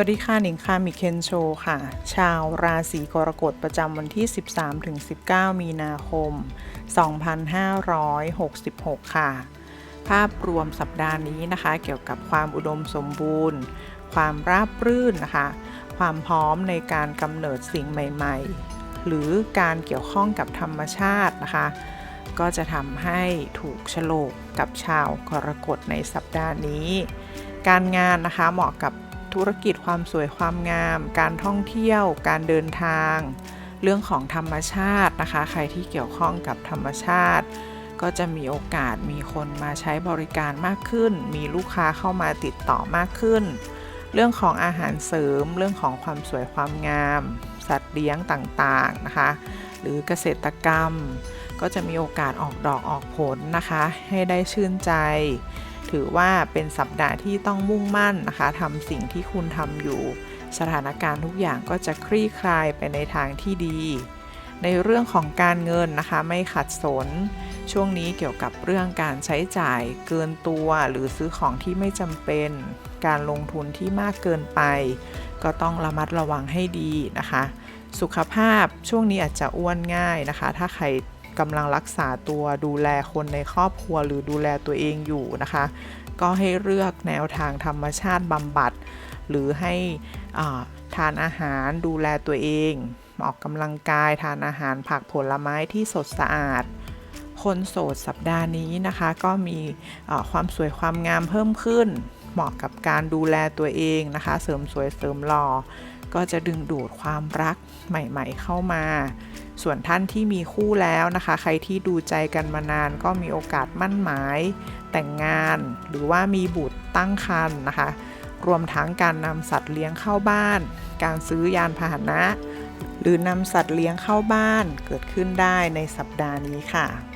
วัสดีค่ะ หนิงค่ะมิเคนโชค่ะ ชาวราศีกรกฎประจำวันที่ 13-19 มีนาคม 2566 ค่ะ ภาพรวมสัปดาห์นี้นะคะ เกี่ยวกับความอุดมสมบูรณ์ ความราบรื่นนะคะ ความพร้อมในการกำเนิดสิ่งใหม่ๆ หรือการเกี่ยวข้องกับธรรมชาตินะคะ ก็จะทำให้ถูกฉลกกับชาวกรกฎในสัปดาห์นี้ การงานนะคะเหมาะกับ ธุรกิจความสวยความงาม การท่องเที่ยว การเดินทาง เรื่องของธรรมชาตินะคะ ใครที่เกี่ยวข้องกับธรรมชาติ ก็จะมีโอกาสมีคนมาใช้บริการมากขึ้น มีลูกค้าเข้ามาติดต่อมากขึ้น เรื่องของอาหารเสริม เรื่องของความสวยความงาม สัตว์เลี้ยงต่างๆนะคะ หรือเกษตรกรรม ก็จะมีโอกาสออกดอกออกผลนะคะ ให้ได้ชื่นใจ ถือว่าเป็นสัปดาห์ที่ต้องมุ่งมั่นนะคะทำสิ่งที่คุณทำอยู่ สถานการณ์ทุกอย่างก็จะคลี่คลายไปในทางที่ดี ในเรื่องของการเงินนะคะไม่ขัดสน ช่วงนี้เกี่ยวกับเรื่องการใช้จ่ายเกินตัว หรือซื้อของที่ไม่จำเป็น การลงทุนที่มากเกินไป ก็ต้องระมัดระวังให้ดีนะคะ สุขภาพช่วงนี้อาจจะอ้วนง่ายนะคะ ถ้าใคร กำลังรักษาตัวดูแลคนในครอบครัวหรือดูแลตัวเองอยู่นะคะ ก็ให้เลือกแนวทางธรรมชาติบำบัด หรือให้ทานอาหารดูแลตัวเอง ออกกำลังกายทานอาหารผักผลไม้ที่สดสะอาด คนโสดสัปดาห์นี้นะคะ ก็มีความสวยความงามเพิ่มขึ้น เหมาะกับการดูแลตัวเองนะคะ เสริมสวยเสริมหล่อ ก็จะดึงดูดความรักใหม่ๆ เข้ามา ส่วนท่านที่มีคู่แล้วนะคะ ใครที่ดูใจกันมานานก็มีโอกาสมั่นหมาย แต่งงาน หรือว่ามีบุตรตั้งครรภ์นะคะ รวมทั้งการนำสัตว์เลี้ยงเข้าบ้าน การซื้อยานพาหนะ หรือนำสัตว์เลี้ยงเข้าบ้านเกิดขึ้นได้ในสัปดาห์นี้ค่ะ